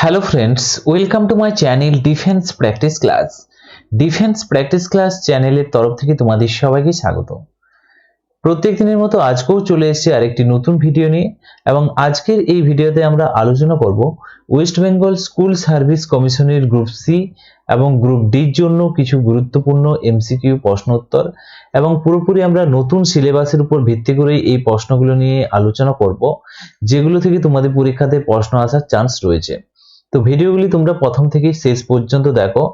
Hello friends welcome to my channel defence practice class defence practice class চ্যানেলের তরফ থেকে তোমাদের সবাইকে স্বাগত। প্রত্যেক দিনের মতো আজকেও চলে এসেছে আরেকটি নতুন ভিডিও নিয়ে এবং আজকের এই ভিডিওতে আমরা আলোচনা করব ওয়েস্ট বেঙ্গল স্কুল সার্ভিস কমিশনের গ্রুপ সি এবং গ্রুপ ডির জন্য কিছু গুরুত্বপূর্ণ এমসিকিউ প্রশ্নোত্তর এবং পুরোপুরি আমরা নতুন সিলেবাসের উপর ভিত্তি করে এই প্রশ্নগুলো নিয়ে আলোচনা করব, যেগুলো থেকে তোমাদের পরীক্ষাতে প্রশ্ন আসার চান্স রয়েছে। তো ভিডিওগুলি তোমরা প্রথম থেকেই শেষ পর্যন্ত দেখো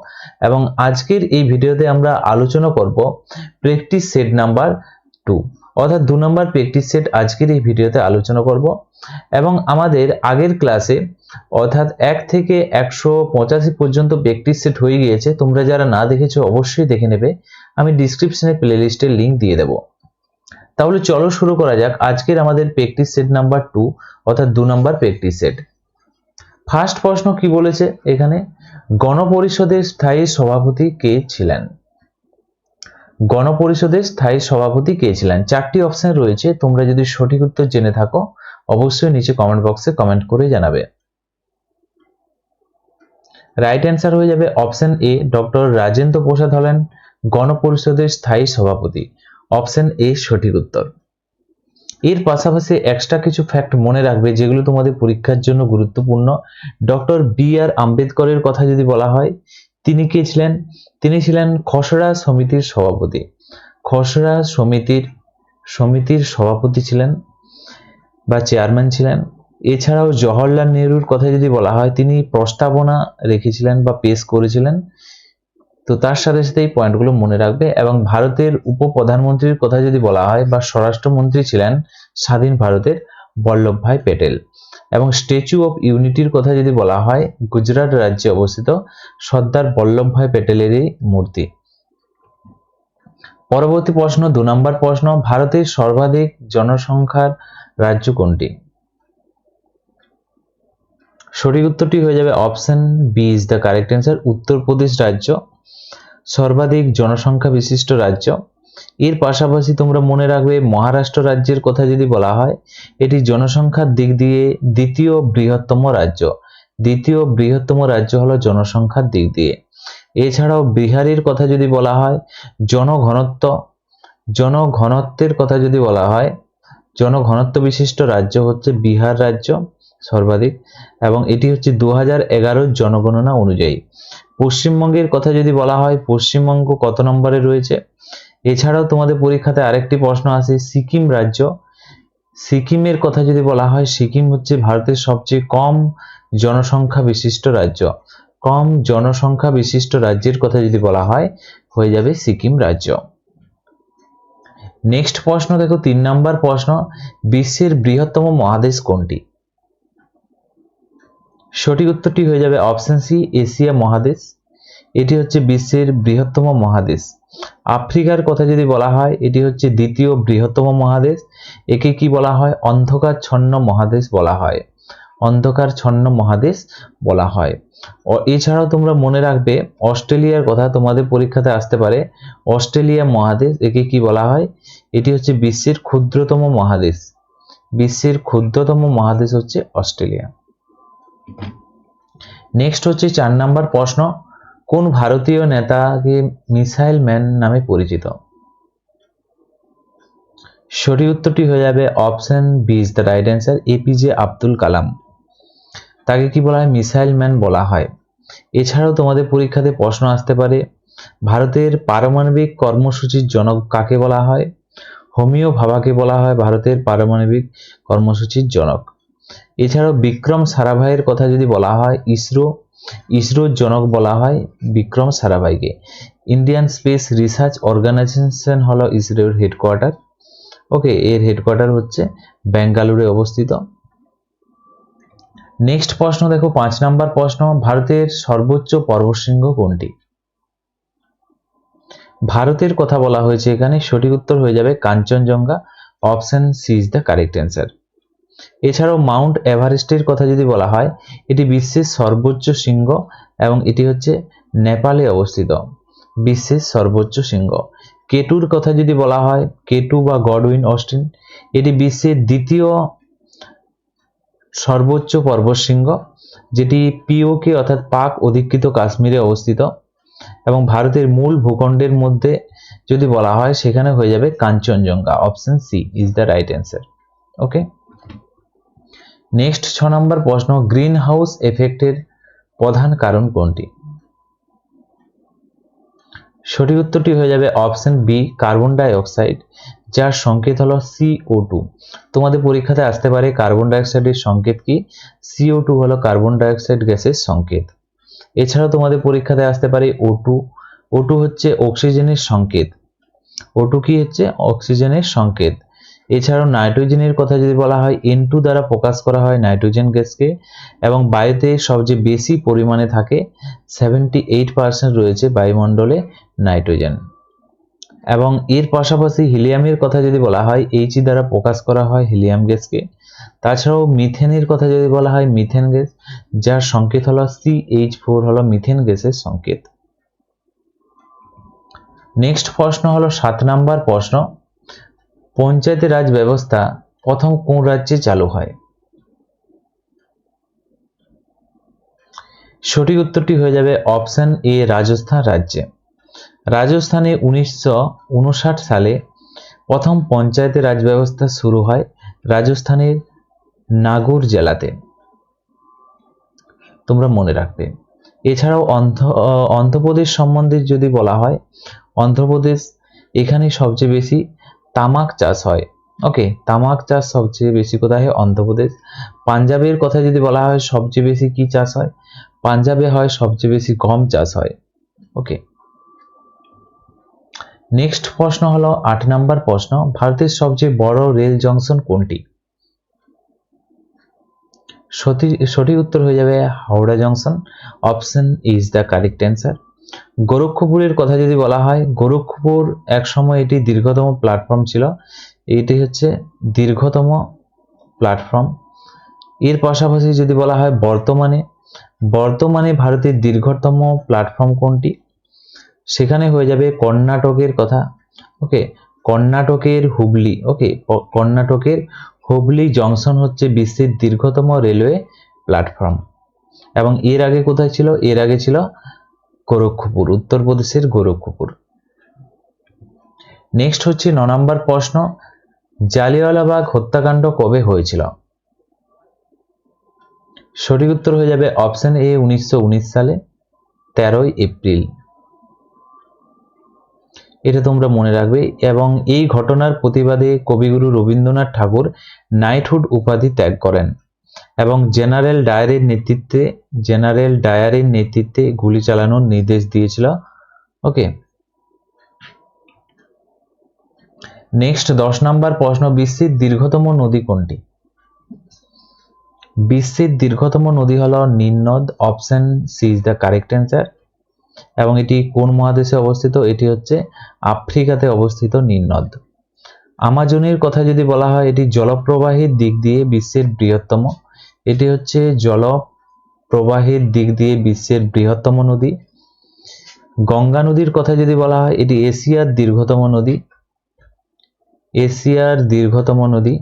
এবং আজকের এই ভিডিওতে আমরা আলোচনা করব প্র্যাকটিস সেট নাম্বার টু অর্থাৎ দু নম্বর প্র্যাকটিস সেট আজকের এই ভিডিওতে আলোচনা করব এবং আমাদের আগের ক্লাসে অর্থাৎ এক থেকে একশো পঁচাশি পর্যন্ত প্র্যাকটিস সেট হয়ে গিয়েছে। তোমরা যারা না দেখেছ অবশ্যই দেখে নেবে। আমি ডিসক্রিপশনে প্লে লিস্টের লিঙ্ক দিয়ে দেবো। তাহলে চলো শুরু করা যাক। আজকের আমাদের প্র্যাকটিস সেট নাম্বার টু অর্থাৎ দু নম্বর প্র্যাকটিস সেট ফার্স্ট প্রশ্ন কি বলেছে? এখানে গণপরিষদের স্থায়ী সভাপতি কে ছিলেন? গণপরিষদের স্থায়ী সভাপতি কে ছিলেন? চারটি অপশন রয়েছে। তোমরা যদি সঠিক উত্তর জেনে থাকো, অবশ্যই নিচে কমেন্ট বক্সে কমেন্ট করে জানাবে। রাইট অ্যান্সার হয়ে যাবে option A doctor Rajendra Prasad হলেন গণপরিষদের স্থায়ী সভাপতি। অপশন এ সঠিক উত্তর। এর পাশাপাশি এক্সট্রা কিছু ফ্যাক্ট মনে রাখবে যেগুলো তোমাদের পরীক্ষার জন্য গুরুত্বপূর্ণ। ডক্টর বি আর আম্বেদকরের কথা যদি বলা হয়, তিনি কে ছিলেন? তিনি ছিলেন খসড়া সমিতির সভাপতি। খসড়া সমিতির সমিতির সভাপতি ছিলেন বা চেয়ারম্যান ছিলেন। এছাড়াও জওহরলাল নেহরুর কথা যদি বলা হয়, তিনি প্রস্তাবনা রেখেছিলেন বা পেশ করেছিলেন। তো তার সাথে সাথে এই পয়েন্টগুলো মনে রাখবে এবং ভারতের উপপ্রধানমন্ত্রীর কথা যদি বলা হয় বা স্বরাষ্ট্রমন্ত্রী ছিলেন স্বাধীন ভারতের বল্লভভাই প্যাটেল এবং স্ট্যাচু অফ ইউনিটির কথা যদি বলা হয়, গুজরাট রাজ্যে অবস্থিত সর্দার বল্লভভাই প্যাটেলেরই মূর্তি। পরবর্তী প্রশ্ন, দু নম্বর প্রশ্ন, ভারতের সর্বাধিক জনসংখ্যার রাজ্য কোনটি? সঠিক উত্তরটি হয়ে যাবে option B is the correct answer Uttar Pradesh রাজ্য। সর্বাধিক জনসংখ্যা বিশিষ্ট রাজ্য। এর পাশাপাশি তোমরা মনে রাখবে, মহারাষ্ট্র রাজ্যের কথা যদি বলা হয়, এটি জনসংখ্যার দিক দিয়ে দ্বিতীয় বৃহত্তম রাজ্য। দ্বিতীয় বৃহত্তম রাজ্য হলো জনসংখ্যার দিক দিয়ে। এছাড়াও বিহারের কথা যদি বলা হয়, জনঘনত্ব, জনঘনত্বের কথা যদি বলা হয়, জনঘনত্ব বিশিষ্ট রাজ্য হচ্ছে বিহার রাজ্য। সর্বাধিক এবং এটি হচ্ছে দু হাজার জনগণনা অনুযায়ী। পশ্চিমবঙ্গের কথা যদি বলা হয়, পশ্চিমবঙ্গ কত নম্বরে রয়েছে? এছাড়াও তোমাদের পরীক্ষাতে আরেকটি প্রশ্ন আছে, সিকিম রাজ্য। সিকিমের কথা যদি বলা হয়, সিকিম হচ্ছে ভারতের সবচেয়ে কম জনসংখ্যা বিশিষ্ট রাজ্য। কম জনসংখ্যা বিশিষ্ট রাজ্যের কথা যদি বলা হয়, হয়ে যাবে সিকিম রাজ্য। নেক্সট প্রশ্ন, দেখো তিন নম্বর প্রশ্ন, বিশ্বের বৃহত্তম মহাদেশ কোনটি? সঠিক উত্তরটি হয়ে যাবে অপশন সি এশিয়া মহাদেশ। এটি হচ্ছে বিশ্বের বৃহত্তম মহাদেশ। আফ্রিকার কথা যদি বলা হয়, এটি হচ্ছে দ্বিতীয় বৃহত্তম মহাদেশ। একে কি বলা হয়? অন্ধকার ছন্ন মহাদেশ বলা হয়। অন্ধকার ছন্ন মহাদেশ বলা হয়। এছাড়াও তোমরা মনে রাখবে, অস্ট্রেলিয়ার কথা তোমাদের পরীক্ষাতে আসতে পারে। অস্ট্রেলিয়া মহাদেশ, একে কি বলা হয়? এটি হচ্ছে বিশ্বের ক্ষুদ্রতম মহাদেশ। বিশ্বের ক্ষুদ্রতম মহাদেশ হচ্ছে অস্ট্রেলিয়া। নেক্সট হচ্ছে চার নাম্বার প্রশ্ন, কোন ভারতীয় নেতাকে মিসাইল ম্যান নামে পরিচিত? সঠিক উত্তরটি হয়ে যাবে option B is the right answer APJ Abdul Kalam তাকে কি বলা হয়? মিসাইল ম্যান বলা হয়। এছাড়াও তোমাদের পরীক্ষাতে প্রশ্ন আসতে পারে, ভারতের পারমাণবিক কর্মসূচির জনক কাকে বলা হয়? হোমিও ভাবাকে বলা হয়, ভারতের পারমাণবিক কর্মসূচির জনক। এছাড়াও বিক্রম সারাভাইয়ের কথা যদি বলা হয়, ইসরো ইসরোর জনক বলা হয় বিক্রম সারাভাইকে। ইন্ডিয়ান স্পেস রিসার্চ অর্গানাইজেশন হলো ইসরোর হেডকোয়ার্টার ওকে এর হেডকোয়ার্টার হচ্ছে বেঙ্গালুরে অবস্থিত। নেক্সট প্রশ্ন, দেখো, পাঁচ নাম্বার প্রশ্ন, ভারতের সর্বোচ্চ পর্বতশৃঙ্গ কোনটি? ভারতের কথা বলা হয়েছে এখানে, সঠিক উত্তর হয়ে যাবে Kanchenjunga. Option C is the correct answer এছাড়াও মাউন্ট এভারেস্টের কথা যদি বলা হয়, এটি বিশ্বের সর্বোচ্চ শৃঙ্গ এবং এটি হচ্ছে নেপালে অবস্থিত। বিশ্বের সর্বোচ্চ শৃঙ্গ। কেটুর কথা যদি বলা হয়, কেটু বা গডউইন অস্টিন, এটি বিশ্বের দ্বিতীয় সর্বোচ্চ পর্বতশৃঙ্গ যেটি পিওকে অর্থাৎ পাক অধিকৃত কাশ্মীরে অবস্থিত এবং ভারতের মূল ভূখণ্ডের মধ্যে যদি বলা হয়, সেখানে হয়ে যাবে Kanchenjunga, option C, is the right answer. Okay? Next ছ নম্বর প্রশ্ন গ্রিন হাউস এফেক্টের প্রধান কারণ কোনটি? সঠিক উত্তরটি হয়ে যাবে option B, carbon dioxide যার সংকেত হলো সিও টু। তোমাদের পরীক্ষাতে আসতে পারে কার্বন ডাইঅক্সাইডের সংকেত কি? সিও টু হলো কার্বন ডাইঅক্সাইড গ্যাসের সংকেত। এছাড়াও তোমাদের পরীক্ষাতে আসতে পারে ও টু। ও টু হচ্ছে অক্সিজেনের সংকেত। ও টু কি হচ্ছে? অক্সিজেনের সংকেত। এছাড়াও নাইট্রোজেনের কথা যদি বলা হয় এন টু দ্বারা প্রকাশ করা হয় নাইট্রোজেন গ্যাসকে এবং বায়ুতে সবচেয়ে বেশি পরিমাণে থাকে সেভেন্টি এইট পার্সেন্ট রয়েছে বায়ুমণ্ডলে নাইট্রোজেন। এবং এর পাশাপাশি হিলিয়ামের কথা যদি বলা হয় এইচ দ্বারা প্রকাশ করা হয় হিলিয়াম গ্যাসকে। তাছাড়াও মিথেনের কথা যদি বলা হয়, মিথেন গ্যাস, যার সংকেত হলো সি এইচ ফোর হলো মিথেন গ্যাসের সংকেত। নেক্সট প্রশ্ন হলো সাত নাম্বার প্রশ্ন। পঞ্চায়েতে রাজ ব্যবস্থা প্রথম কোন রাজ্যে চালু হয়? সঠিক উত্তরটি হয়ে যাবে অপশন এ, রাজস্থান রাজ্যে। রাজস্থানে উনিশশো উনষাট সালে প্রথম পঞ্চায়েতে রাজ ব্যবস্থা শুরু হয় রাজস্থানের নাগর জেলাতে। তোমরা মনে রাখবে। এছাড়াও অন্ধ্র অন্ধ্রপ্রদেশ সম্বন্ধে যদি বলা হয়, অন্ধ্রপ্রদেশ এখানে সবচেয়ে বেশি তামাক চাষ হয়। ওকে তামাক চাষ সবচেয়ে বেশি কোথায় হয়? অন্ধ্রপ্রদেশ। পাঞ্জাবের কথা যদি বলা হয়, সবচেয়ে বেশি কি চাষ হয়? পাঞ্জাবে হয়, সবচেয়ে বেশি গম চাষ হয়। ওকে নেক্সট প্রশ্ন হলো, আট নাম্বার প্রশ্ন, ভারতের সবচেয়ে বড় রেল জংশন কোনটি? সঠিক উত্তর হয়ে যাবে Howrah junction. Option is the correct answer গোরক্ষপুরের কথা যদি বলা হয়, গোরক্ষপুর এক সময় এটি দীর্ঘতম প্ল্যাটফর্ম ছিল। এটি হচ্ছে দীর্ঘতম প্ল্যাটফর্ম এর পাশাপাশি যদি বলা হয় বর্তমানে বর্তমানে ভারতের দীর্ঘতম প্ল্যাটফর্ম কোনটি? সেখানে হয়ে যাবে কর্ণাটকের কথা। ওকে কর্ণাটকের হুবলি ওকে কর্ণাটকের হুবলি জংশন হচ্ছে বিশ্বের দীর্ঘতম রেলওয়ে প্ল্যাটফর্ম এবং এর আগে কোথায় ছিল? এর আগে ছিল গোরক্ষপুর, উত্তরপ্রদেশের গোরক্ষপুর। নেক্সট হচ্ছে ন নম্বর প্রশ্ন জালিয়াওয়ালাবাগ হত্যাকাণ্ড কবে হয়েছিল? সঠিক উত্তর হয়ে যাবে অপশন এ উনিশশো উনিশ সালে, তেরোই এপ্রিল। এটা তোমরা মনে রাখবে এবং এই ঘটনার প্রতিবাদে কবিগুরু রবীন্দ্রনাথ ঠাকুর নাইটহুড উপাধি ত্যাগ করেন। এবং জেনারেল ডায়ারের নেতৃত্বে, জেনারেল ডায়ারের নেতৃত্বে গুলি চালানোর নির্দেশ দিয়েছিল। ওকে। নেক্সট, দশ নম্বর প্রশ্ন বিশ্বের দীর্ঘতম নদী কোনটি? বিশ্বের দীর্ঘতম নদী হলো নীলনদ option C is the correct answer. এবং এটি কোন মহাদেশে অবস্থিত? এটি হচ্ছে আফ্রিকাতে অবস্থিত নীলনদ আমাজনের কথা যদি বলা হয়, এটি জলপ্রবাহের দিক দিয়ে বিশ্বের বৃহত্তম। এটি হচ্ছে জল প্রবাহের দিক দিয়ে বিশ্বের বৃহত্তম নদী। গঙ্গা নদীর কথা যদি বলা হয়, এটি এশিয়ার দীর্ঘতম নদী। এশিয়ার দীর্ঘতম নদী।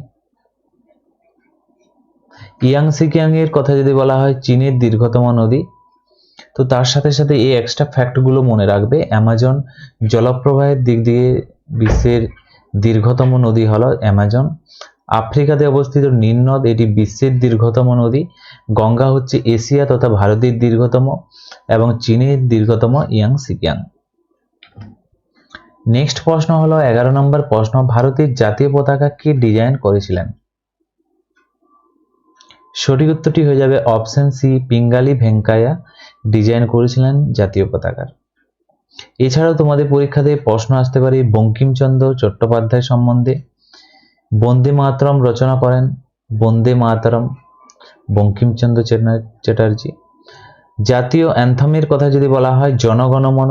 ইয়াংসিকিয়াং এর কথা যদি বলা হয়, চীনের দীর্ঘতম নদী। তো তার সাথে সাথে এই এক্সট্রা ফ্যাক্টগুলো মনে রাখবে। অ্যামাজন জলপ্রবাহের দিক দিয়ে বিশ্বের দীর্ঘতম নদী হলো অ্যামাজন। আফ্রিকাতে অবস্থিত নীলনদ এটি বিশ্বের দীর্ঘতম নদী। গঙ্গা হচ্ছে এশিয়া তথা ভারতের দীর্ঘতম এবং চীনের দীর্ঘতম ইয়াং সিকিয়াং নেক্সট প্রশ্ন হলো, এগারো নম্বর প্রশ্ন, ভারতের জাতীয় পতাকা কে ডিজাইন করেছিলেন? সঠিক উত্তরটি হয়ে যাবে option C, Pingali Venkayya design করেছিলেন জাতীয় পতাকার। এছাড়াও তোমাদের পরীক্ষাতে প্রশ্ন আসতে পারে বঙ্কিমচন্দ্র চট্টোপাধ্যায় সম্বন্ধে। বন্দে মাতরম রচনা করেন বন্দে মাতরম বঙ্কিমচন্দ্র চ্যাটার্জি। জাতীয় অ্যান্থমের কথা যদি বলা হয়, জনগণমন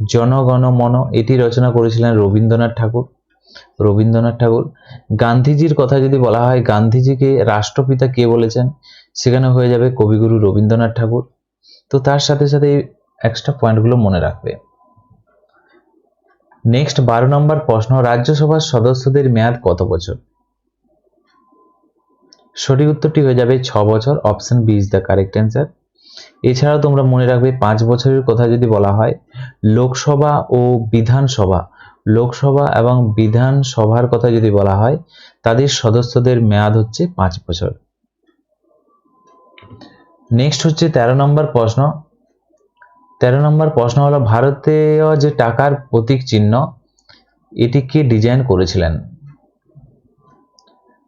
জনগণমন এটি রচনা করেছিলেন রবীন্দ্রনাথ ঠাকুর। রবীন্দ্রনাথ ঠাকুর। গান্ধীজির কথা যদি বলা হয়, গান্ধীজিকে রাষ্ট্রপিতা কে বলেছেন? সেখানে হয়ে যাবে কবিগুরু রবীন্দ্রনাথ ঠাকুর। তো তার সাথে সাথে এই এক্সট্রা পয়েন্টগুলো মনে রাখবে। নেক্সট বারো নম্বর প্রশ্ন, রাজ্যসভার সদস্যদের মেয়াদ কত বছর? সঠিক উত্তরটি হয়ে যাবে ছ বছর। Option B is the correct answer এছাড়াও তোমরা মনে রাখবে, পাঁচ বছরের কথা যদি বলা হয়, লোকসভা ও বিধানসভা, লোকসভা এবং বিধানসভার কথা যদি বলা হয়, তাদের সদস্যদের মেয়াদ হচ্ছে পাঁচ বছর। নেক্সট হচ্ছে তেরো নম্বর প্রশ্ন তেরো নম্বর প্রশ্ন হলো ভারতীয় যে টাকার প্রতীক চিহ্ন, এটি কে ডিজাইন করেছিলেন?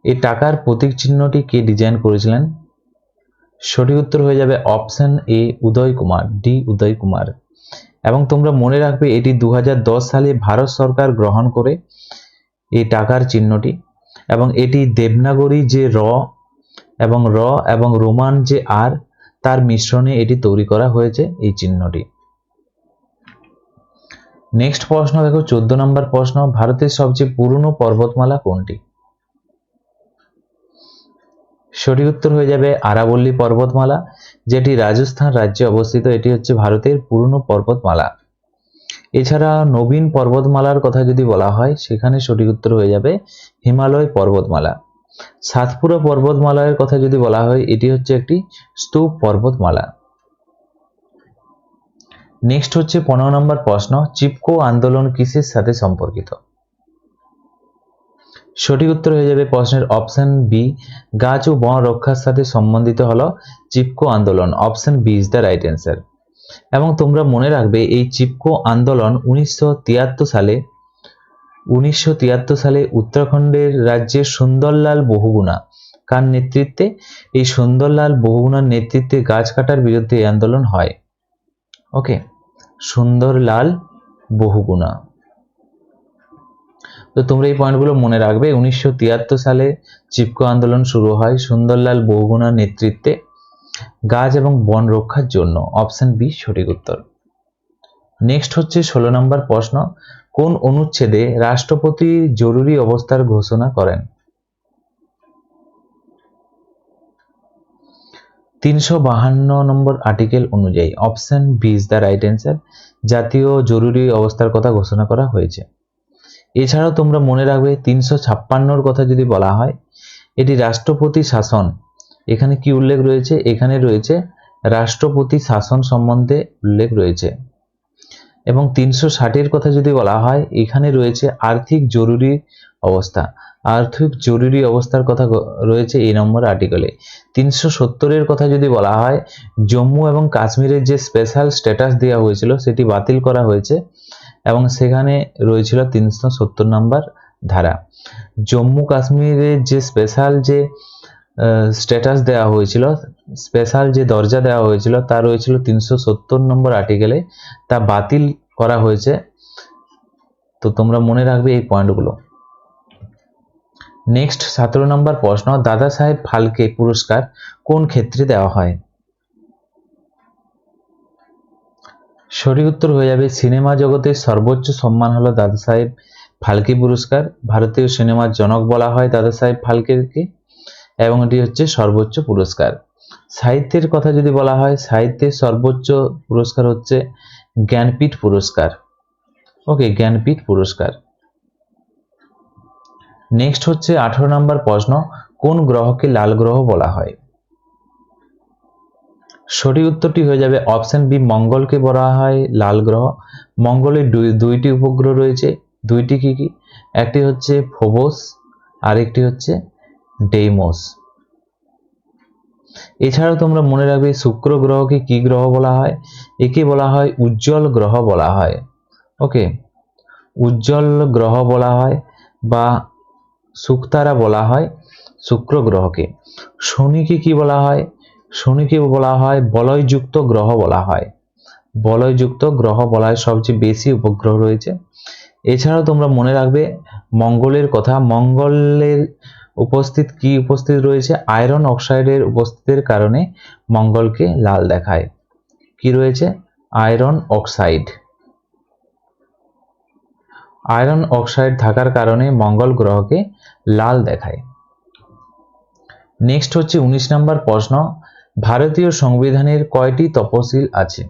এই টাকার প্রতীক চিহ্নটি কে ডিজাইন করেছিলেন? সঠিক উত্তর হয়ে যাবে option A Uday Kumar D Uday Kumar. এবং তোমরা মনে রাখবে, এটি দু হাজার দশ সালে ভারত সরকার গ্রহণ করে এই টাকার চিহ্নটি। এবং এটি দেবনাগরী যে র এবং র এবং রোমান যে আর তার মিশ্রণে এটি তৈরি করা হয়েছে এই চিহ্নটি। নেক্সট প্রশ্ন, দেখো, চোদ্দ নম্বর প্রশ্ন, ভারতের সবচেয়ে পুরনো পর্বতমালা কোনটি? সঠিক উত্তর হয়ে যাবে আরাবল্লী পর্বতমালা, যেটি রাজস্থান রাজ্যে অবস্থিত। এটি হচ্ছে ভারতের পুরনো পর্বতমালা। এছাড়া নবীন পর্বতমালার কথা যদি বলা হয়, সেখানে সঠিক উত্তর হয়ে যাবে হিমালয় পর্বতমালা। সাতপুরা পর্বতমালার কথা যদি বলা হয়, এটি হচ্ছে একটি স্তূপ পর্বতমালা। নেক্সট হচ্ছে পনেরো নম্বর প্রশ্ন, চিপকো আন্দোলন কিসের সাথে সম্পর্কিত? সঠিক উত্তর হয়ে যাবে প্রশ্নের অপশন বি গাছ ও বন রক্ষার সাথে সম্বন্ধিত হলো চিপকো আন্দোলন। Option B is the right answer এবং তোমরা মনে রাখবে, এই চিপকো আন্দোলন উনিশশো তিয়াত্তর সালে উনিশশো তিয়াত্তর সালে উত্তরাখণ্ডের রাজ্যের সুন্দরলাল বহুগুণা কার নেতৃত্বে? এই সুন্দরলাল বহুগুণার নেতৃত্বে গাছ কাটার বিরুদ্ধে এই আন্দোলন হয়। ওকে, সুন্দরলাল বহুগুণা। তো তোমরা এই পয়েন্টগুলো মনে রাখবে, উনিশশো তিয়াত্তর সালে চিপকো আন্দোলন শুরু হয় সুন্দরলাল বহুগুণার নেতৃত্বে গাছ এবং বন রক্ষার জন্য। অপশন বি, সঠিক উত্তর। নেক্সট হচ্ছে ষোলো নম্বর প্রশ্ন। কোন অনুচ্ছেদে রাষ্ট্রপতি জরুরি অবস্থার ঘোষণা করেন? তিনশো বাহান্ন নম্বর আর্টিকেল অনুযায়ী option B is the right answer জাতীয় জরুরি অবস্থার কথা ঘোষণা করা হয়েছে। এছাড়াও তোমরা মনে রাখবে তিনশো ছাপ্পান্নর কথা যদি বলা হয়, এটি রাষ্ট্রপতি শাসন। এখানে কি উল্লেখ রয়েছে? এখানে রয়েছে রাষ্ট্রপতি শাসন সম্বন্ধে উল্লেখ রয়েছে। এবং তিনশো ষাটের কথা যদি বলা হয়, এখানে রয়েছে আর্থিক জরুরি অবস্থা। আর্থিক জরুরি অবস্থার কথা রয়েছে এই নম্বর আর্টিকেলে। তিনশো সত্তরের কথা যদি বলা হয়, জম্মু এবং কাশ্মীরের যে স্পেশাল স্ট্যাটাস দেওয়া হয়েছিল, সেটি বাতিল করা হয়েছে এবং সেখানে রয়েছিল তিনশো সত্তর নম্বর ধারা। জম্মু কাশ্মীরের যে স্পেশাল যে স্ট্যাটাস দেওয়া হয়েছিল। স্পেশাল যে দরজা দেওয়া হয়েছিল, তা রয়েছিল তিনশো সত্তর নম্বর আর্টিকেলে তা বাতিল করা হয়েছে। তো তোমরা মনে রাখবে এই পয়েন্টগুলো নেক্সট সতেরো নম্বর প্রশ্ন, দাদা সাহেব ফালকে পুরস্কার কোন ক্ষেত্রে দেওয়া হয়? সঠিক উত্তর হয়ে যাবে, সিনেমা জগতের সর্বোচ্চ সম্মান হলো দাদা সাহেব ফালকে পুরস্কার। ভারতীয় সিনেমার জনক বলা হয় দাদা সাহেব ফালকেকে এবং এটি হচ্ছে সর্বোচ্চ পুরস্কার। সাহিত্যের কথা যদি বলা হয়, সাহিত্যের সর্বোচ্চ পুরস্কার হচ্ছে জ্ঞানপীঠ পুরস্কার। ওকে, জ্ঞানপীঠ পুরস্কার। নেক্সট হচ্ছে আঠারো নম্বর প্রশ্ন, কোন গ্রহকে লাল গ্রহ বলা হয়? সঠিক উত্তরটি হয়ে যাবে অপশন বি, মঙ্গলকে বলা হয় লাল গ্রহ। মঙ্গলের দুইটি উপগ্রহ রয়েছে। দুইটি কি কি? একটি হচ্ছে ফোবোস, আরেকটি হচ্ছে ডেইমোস। এছাড়াও তোমরা মনে রাখবে, শুক্র গ্রহকে কি গ্রহ বলা হয়? একে বলা হয় উজ্জ্বল গ্রহ বলা হয়। ওকে? উজ্জ্বল গ্রহ বলা হয় বা শুকতারা বলা হয় শুক্র গ্রহকে। শনিকে কি বলা হয়? শনিকে বলা হয় বলয়যুক্ত গ্রহ বলা হয়। বলয়যুক্ত গ্রহ বলা হয় সবচেয়ে বেশি উপগ্রহ রয়েছে। এছাড়াও তোমরা মনে রাখবে, মঙ্গলের কথা, মঙ্গলের উপস্থিত কি উপস্থিত রয়েছে? আয়রন অক্সাইডের উপস্থিতির কারণে মঙ্গলকে লাল দেখায়। কি রয়েছে? Iron oxide. আয়রন অক্সাইড থাকার কারণে মঙ্গল গ্রহকে লাল দেখায়। নেক্সট হচ্ছে উনিশ নম্বর প্রশ্ন। ভারতীয় সংবিধানের কয়টি তপশিল আছে?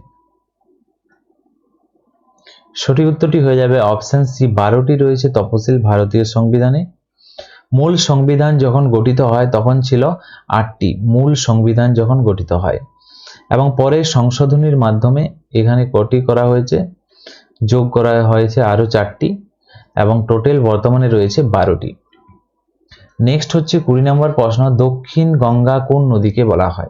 সঠিক উত্তরটি হয়ে যাবে অপশন সি। বারোটি রয়েছে তপশিল ভারতীয় সংবিধানে। মূল সংবিধান যখন গঠিত হয় তখন ছিল আটটি। মূল সংবিধান যখন গঠিত হয়। এবং পরে সংশোধনীর মাধ্যমে এখানে কটি করা হয়েছে? যোগ করা হয়েছে আরও চারটি এবং টোটাল বর্তমানে রয়েছে বারোটি। নেক্সট হচ্ছে কুড়ি নম্বর প্রশ্ন, দক্ষিণ গঙ্গা কোন নদীকে বলা হয়?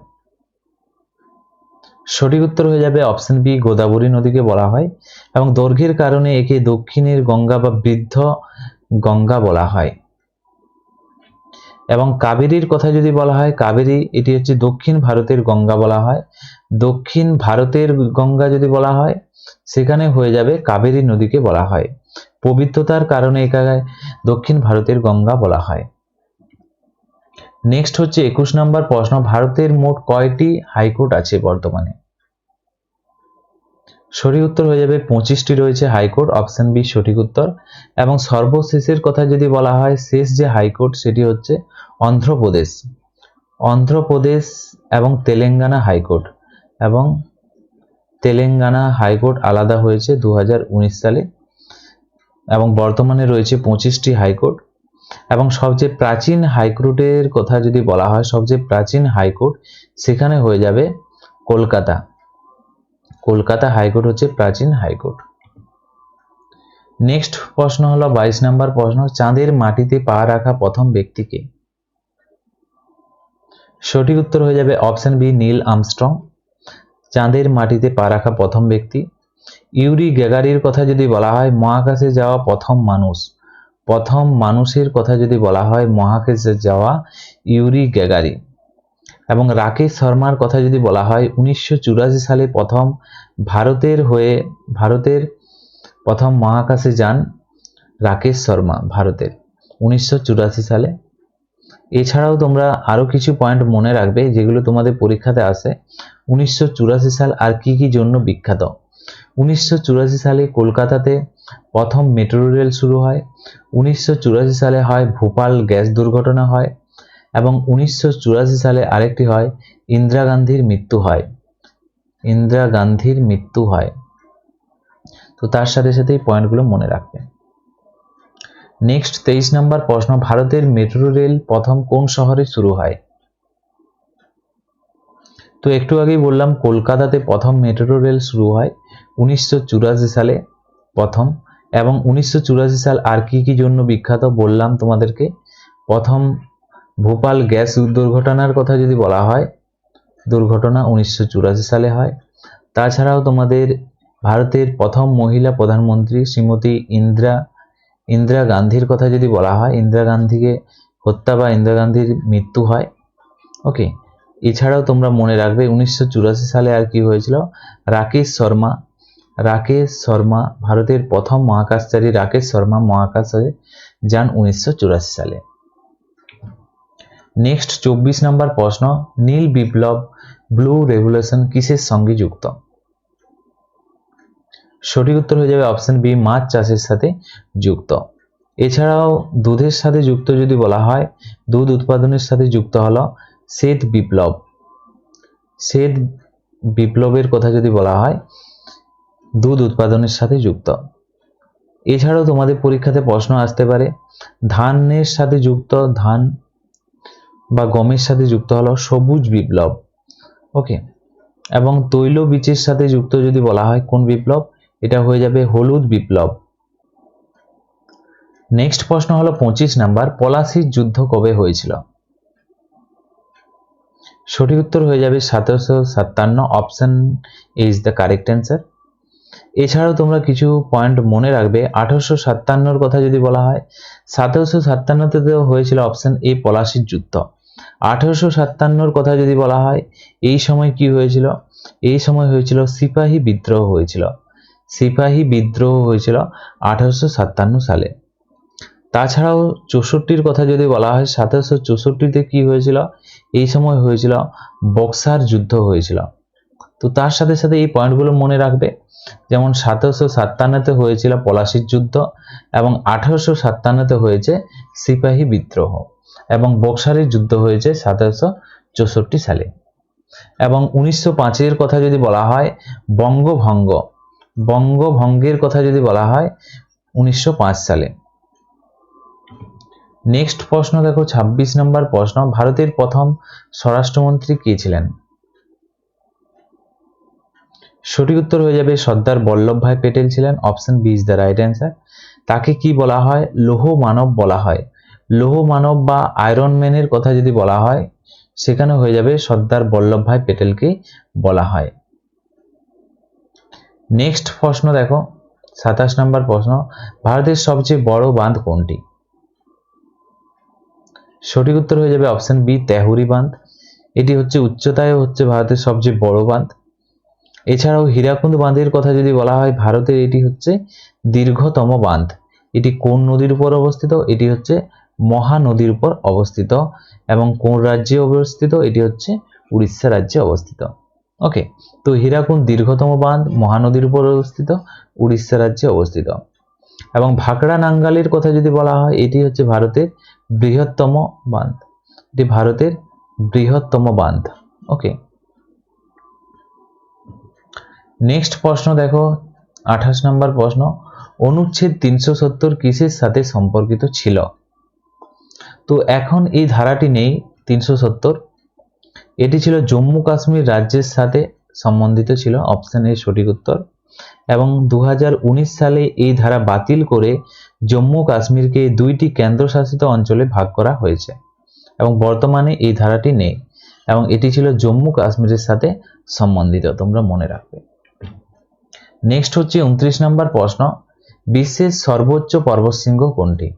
সঠিক উত্তর হয়ে যাবে অপশন বি, গোদাবরী নদীকে বলা হয় এবং দৈর্ঘ্যের কারণে একে দক্ষিণের গঙ্গা বা বৃদ্ধ গঙ্গা বলা হয়। এবং কাবেরীর কথা যদি বলা হয়, কাবেরী, এটি হচ্ছে দক্ষিণ ভারতের গঙ্গা বলা হয়। দক্ষিণ ভারতের গঙ্গা যদি বলা হয়, সেখানে হয়ে যাবে কাবেরী নদীকে বলা হয়। পবিত্রতার কারণে এখানে দক্ষিণ ভারতের গঙ্গা বলা হয়। নেক্সট হচ্ছে একুশ নম্বর প্রশ্ন, ভারতের মোট কয়টি হাইকোর্ট আছে বর্তমানে? সঠিক উত্তর হয়ে যাবে পঁচিশটি রয়েছে হাইকোর্ট, অপশন বি সঠিক উত্তর। এবং সর্বশেষের কথা যদি বলা হয়, শেষ যে হাইকোর্ট, সেটি হচ্ছে অন্ধ্রপ্রদেশ। অন্ধ্রপ্রদেশ এবং তেলেঙ্গানা হাইকোর্ট এবং তেলেঙ্গানা হাইকোর্ট আলাদা হয়েছে দু হাজার উনিশ সালে এবং বর্তমানে রয়েছে পঁচিশটি হাইকোর্ট এবং সবচেয়ে প্রাচীন হাইকোর্টের কথা যদি বলা হয়, সবচেয়ে প্রাচীন হাইকোর্ট সেখানে হয়ে যাবে কলকাতা। কলকাতা হাইকোর্ট হচ্ছে প্রাচীন হাইকোর্ট। নেক্সট প্রশ্ন হলো, বাইশ নম্বর প্রশ্ন, চাঁদের মাটিতে পা রাখা প্রথম ব্যক্তিকে। সঠিক উত্তর হয়ে যাবে অপশন বি, নীল আমস্ট্রং। চাঁদের মাটিতে পা রাখা প্রথম ব্যক্তি। ইউরি গ্যাগারির কথা যদি বলা হয়, মহাকাশে যাওয়া প্রথম মানুষ। প্রথম মানুষের কথা যদি বলা হয়, মহাকাশে যাওয়া ইউরি গ্যাগারি। এবং রাকেশ শর্মার কথা যদি বলা হয়, উনিশশো চুরাশি সালে প্রথম ভারতের হয়ে, ভারতের প্রথম মহাকাশে যান রাকেশ শর্মা ভারতের, উনিশশো চুরাশি সালে। এছাড়াও তোমরা আরও কিছু পয়েন্ট মনে রাখবে যেগুলো তোমাদের পরীক্ষাতে আসে উনিশশো চুরাশি সাল আর কি কি জন্য বিখ্যাত? উনিশশো চুরাশি সালে কলকাতাতে প্রথম মেট্রো রেল শুরু হয়। উনিশশো চুরাশি সালে হয় ভোপাল গ্যাস দুর্ঘটনা হয়। এবং উনিশশো চুরাশি সালে আরেকটি হয়, ইন্দিরা গান্ধীর মৃত্যু হয়। ইন্দিরা গান্ধীর মৃত্যু হয়। তো তার সাথে সাথে এই পয়েন্টগুলো মনে রাখবে। নেক্সট তেইশ নম্বর প্রশ্ন, ভারতের মেট্রো রেল প্রথম কোন শহরে শুরু হয়? তো একটু আগেই বললাম, কলকাতাতে প্রথম মেট্রো রেল শুরু হয় উনিশশো চুরাশি সালে, প্রথম। এবং উনিশশো চুরাশি সাল আর কি কি জন্য বিখ্যাত বললাম তোমাদেরকে? প্রথম, ভোপাল গ্যাস দুর্ঘটনার কথা যদি বলা হয়, দুর্ঘটনা উনিশশো চুরাশি সালে হয়। তাছাড়াও তোমাদের ভারতের প্রথম মহিলা প্রধানমন্ত্রী শ্রীমতী ইন্দিরা ইন্দিরা গান্ধীর কথা যদি বলা হয়, ইন্দিরা গান্ধীকে হত্যা বা ইন্দিরা গান্ধীর মৃত্যু হয়, ওকে? এছাড়াও তোমরা মনে রাখবে, উনিশশো চুরাশি সালে আর কি হয়েছিল? রাকেশ শর্মা রাকেশ শর্মা ভারতের প্রথম মহাকাশচারী রাকেশ শর্মা মহাকাশে যান উনিশশো চুরাশি সালে। নেক্সট চব্বিশ নম্বর প্রশ্ন, নীল বিপ্লব, ব্লু রেভুলেশন কিসের সঙ্গে যুক্ত? সঠিক উত্তর হয়ে যাবে অপশন বি মাছ চাষের সাথে যুক্ত। এছাড়াও দুধের সাথে যুক্ত যদি বলা হয়, দুধ উৎপাদনের সাথে যুক্ত হলো শ্বেত বিপ্লব। শ্বেত বিপ্লবের কথা যদি বলা হয়, দুধ উৎপাদনের সাথে যুক্ত। এছাড়াও তোমাদের পরীক্ষাতে প্রশ্ন আসতে পারে, ধানের সাথে যুক্ত ধান বা গমের সাথে যুক্ত হলো সবুজ বিপ্লব। ওকে এবং তৈল বীজের সাথে যুক্ত যদি বলা হয়, কোন বিপ্লব? এটা হয়ে যাবে হলুদ বিপ্লব। নেক্সট প্রশ্ন হলো পঁচিশ নাম্বার, পলাশির যুদ্ধ কবে হয়েছিল? সঠিক উত্তর হয়ে যাবে সতেরোশো সাতান্ন option is the correct answer এছাড়াও তোমরা কিছু পয়েন্ট মনে রাখবে, আঠারোশো সাতান্নর কথা যদি বলা হয় সতেরোশো সাতান্নতে হয়েছিল অপশন এ পলাশির যুদ্ধ। আঠারোশো সাতান্নর কথা যদি বলা হয়, এই সময় কি হয়েছিল? এই সময় হয়েছিল সিপাহী বিদ্রোহ হয়েছিল। সিপাহী বিদ্রোহ হয়েছিল আঠারোশো সাতান্ন সালে। তাছাড়াও চৌষট্টির কথা যদি বলা হয়, সতেরোশো চৌষট্টিতে কি হয়েছিল? এই সময় হয়েছিল বক্সার যুদ্ধ হয়েছিল। তো তার সাথে সাথে এই পয়েন্টগুলো মনে রাখবে, যেমন সতেরোশো সাতান্নতে হয়েছিল পলাশির যুদ্ধ এবং আঠারোশো সাতান্নতে হয়েছে সিপাহী বিদ্রোহ এবং বক্সারের যুদ্ধ হয়েছে সতেরোশো চৌষট্টি সালে। এবং উনিশশো পাঁচের কথা যদি বলা হয়, বঙ্গভঙ্গ বঙ্গভঙ্গের কথা যদি বলা হয়, উনিশশো পাঁচ সালে। নেক্সট প্রশ্ন দেখো ২৬ নম্বর প্রশ্ন। ভারতের প্রথম স্বরাষ্ট্রমন্ত্রী কে ছিলেন? সঠিক উত্তর হয়ে যাবে সর্দার বল্লভভাই পেটেল ছিলেন। Option B is the right answer. তাকে কি বলা হয়? লৌহ মানব বলা হয়। লৌহ মানব বা আয়রন ম্যানের কথা যদি বলা হয়, সেখানে হয়ে যাবে সর্দার বল্লভভাই পেটেলকে বলা হয়। নেক্সট প্রশ্ন দেখো, সাতাশ নম্বর প্রশ্ন, ভারতের সবচেয়ে বড় বাঁধ কোনটি? সঠিক উত্তর হয়ে যাবে অপশন বি তেহুরি বাঁধ। এটি হচ্ছে উচ্চতায় হচ্ছে ভারতের সবচেয়ে বড় বাঁধ। এছাড়াও হীরাকুন্দ বাঁধের কথা যদি বলা হয়, ভারতের এটি হচ্ছে দীর্ঘতম বাঁধ। এটি কোন নদীর উপর অবস্থিত? এটি হচ্ছে মহানদীর উপর অবস্থিত। এবং কোন রাজ্যে অবস্থিত? এটি হচ্ছে উড়িষ্যা রাজ্যে অবস্থিত। ওকে তো হীরাকুন্দ দীর্ঘতম বাঁধ, মহানদীর উপর অবস্থিত, উড়িষ্যা রাজ্যে অবস্থিত। এবং ভাকড়া নাঙ্গালের কথা যদি বলা হয়, এটি হচ্ছে ভারতের বৃহত্তম বাঁধ। এটি ভারতের বৃহত্তম বাঁধ। ওকে নেক্সট প্রশ্ন দেখো, আঠাশ নম্বর প্রশ্ন, অনুচ্ছেদ তিনশো সত্তর কিসের সাথে সম্পর্কিত ছিল? তো এখন এই ধারাটি নেই তিনশো সত্তর এটি ছিল জম্মু কাশ্মীর রাজ্যের সাথে সম্বন্ধিত ছিল অপশন এর সঠিক উত্তর। এবং দু হাজার উনিশ সালে এই ধারা বাতিল করে জম্মু কাশ্মীরকে দুইটি কেন্দ্রশাসিত অঞ্চলে ভাগ করা হয়েছে। এবং বর্তমানে এই ধারাটি নেই। এবং এটি ছিল জম্মু কাশ্মীরের সাথে সম্বন্ধিত, তোমরা মনে রাখবে। নেক্সট হচ্ছে উনত্রিশ নম্বর প্রশ্ন, বিশ্বের সর্বোচ্চ পর্বতশৃঙ্গ কোনটি?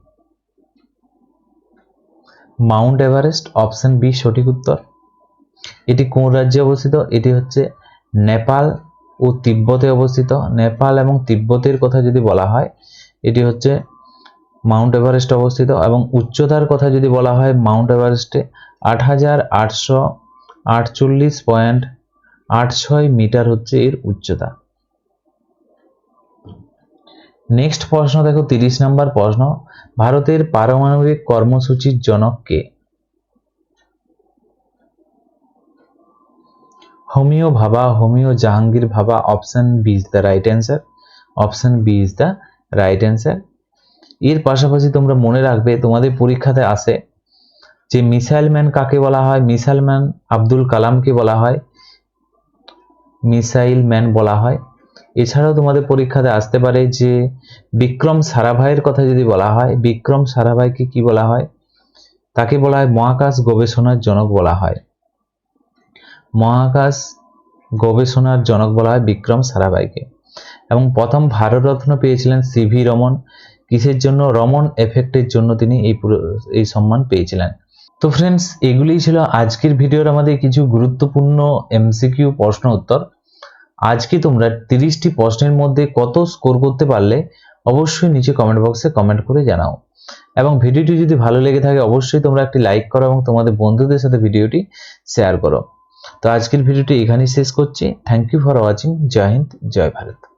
মাউন্ট এভারেস্ট, অপশন বি সঠিক উত্তর। এটি কোন রাজ্যে অবস্থিত? এটি হচ্ছে নেপাল ও তিব্বতে অবস্থিত। নেপাল এবং তিব্বতের কথা যদি বলা হয়, এটি হচ্ছে মাউন্ট এভারেস্ট অবস্থিত এবং উচ্চতার কথা যদি বলা হয়, মাউন্ট এভারেস্টে আট হাজার আটশো আটচল্লিশ পয়েন্ট আট ছয় মিটার হচ্ছে এর উচ্চতা। নেক্সট প্রশ্ন, দেখো তিরিশ নম্বর প্রশ্ন। ভারতের পারমাণবিক কর্মসূচির জনক কে? Homi Bhabha, Homi Jahangir Bhabha option B is the right answer option B is the right answer এর পাশাপাশি তোমরা মনে রাখবে, তোমাদের পরীক্ষাতে আসে যে মিসাইল ম্যান কাকে বলা হয়? মিসাইল ম্যান আব্দুল কালামকে বলা হয়। মিসাইল ম্যান বলা হয়। এছাড়াও তোমাদের পরীক্ষাতে আসতে পারে যে বিক্রম সারাভাইয়ের কথা যদি বলা হয়, বিক্রম সারাভাইকে কি বলা হয়? তাকে বলা হয় মহাকাশ গবেষণার জনক বলা হয়। মহাকাশ গবেষণার জনক বলা হয় বিক্রম সারাভাইকে। এবং প্রথম ভারতরত্ন পেয়েছিলেন সিভি রমন। কিসের জন্য? রমন এফেক্টের জন্য তিনি এই এই সম্মান পেয়েছিলেন। তো ফ্রেন্ডস এগুলিই ছিল আজকের ভিডিওর আমাদের কিছু গুরুত্বপূর্ণ এমসিকিউ প্রশ্ন উত্তর। আজকে তোমরা তিরিশটি প্রশ্নের মধ্যে কত স্কোর করতে পারলে অবশ্যই নিচে কমেন্ট বক্সে কমেন্ট করে জানাও। এবং ভিডিওটি যদি ভালো লেগে থাকে, অবশ্যই তোমরা একটি লাইক করো এবং তোমাদের বন্ধুদের সাথে ভিডিওটি শেয়ার করো। তো আজকের ভিডিওটি এখানেই শেষ করছি। থ্যাংক ইউ ফর ওয়াচিং জয় হিন্দ জয় ভারত।